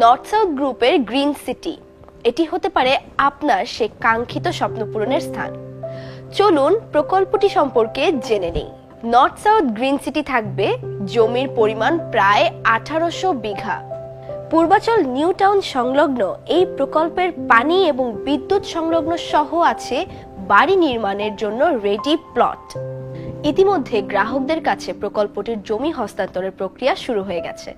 North south গ্রুপের green city এটি হতে পারে আপনার সে কাঙ্ক্ষিত স্বপ্ন পূরণের স্থান। চলুন প্রকল্পটি সম্পর্কে জেনে নেই। নর্থ সাউথ গ্রিন সিটি থাকবে জমির পরিমাণ প্রায় আঠারোশো বিঘা। পূর্বাচল নিউ টাউন সংলগ্ন এই প্রকল্পের পানি এবং বিদ্যুৎ সংলগ্ন সহ আছে বাড়ি নির্মাণের জন্য রেডি প্লট ইতিমধ্যে গ্রাহকদের কাছে প্রকল্পটির জমি হস্তান্তরের প্রক্রিয়া শুরু হয়ে গেছে।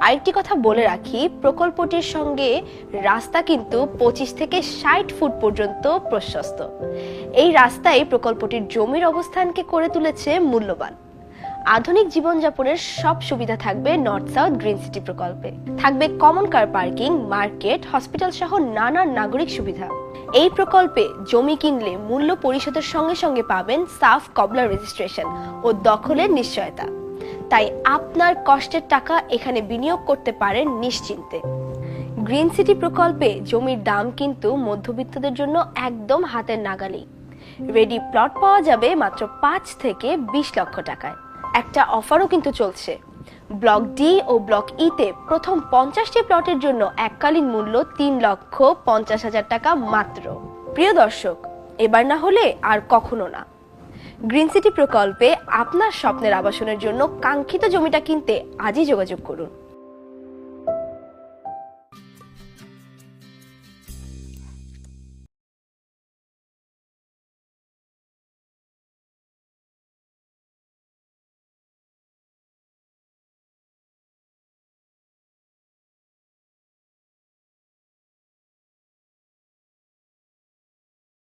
আরেকটি কথা বলে রাখি, প্রকল্পটির সঙ্গে রাস্তা কিন্তু পঁচিশ থেকে ষাট ফুট পর্যন্ত প্রশস্ত। এই রাস্তায় প্রকল্পটির জমির অবস্থানকে করে তুলেছে মূল্যবান। আধুনিক জীবনযাপনের সব সুবিধা থাকবে নর্থ সাউথ গ্রিন সিটি প্রকল্পে। থাকবে common car parking, market, hospital সহ নানা নাগরিক সুবিধা। এই প্রকল্পে জমি কিনলে মূল্য পরিশোধের সঙ্গে সঙ্গে পাবেন সাফ কবলার রেজিস্ট্রেশন ও দখলের নিশ্চয়তা। তাই আপনার কষ্টের টাকা এখানে বিনিয়োগ করতে পারেন নিশ্চিন্তে। গ্রিন সিটি প্রকল্পে জমির দাম কিন্তু মধ্যবিত্তদের জন্য একদম হাতের নাগালেই। রেডি প্লট পাওয়া যাবে মাত্র পাঁচ থেকে বিশ লক্ষ টাকায়। একটা অফারও কিন্তু চলছে। ব্লক ডি ও ব্লক ইতে প্রথম পঞ্চাশটি প্লটের জন্য এককালীন মূল্য তিন লক্ষ পঞ্চাশ হাজার টাকা মাত্র। প্রিয় দর্শক, এবার না হলে আর কখনো না। গ্রিন সিটি প্রকল্পে আপনার স্বপ্নের আবাসনের জন্য কাঙ্ক্ষিত জমিটা কিনতে আজই যোগাযোগ করুন।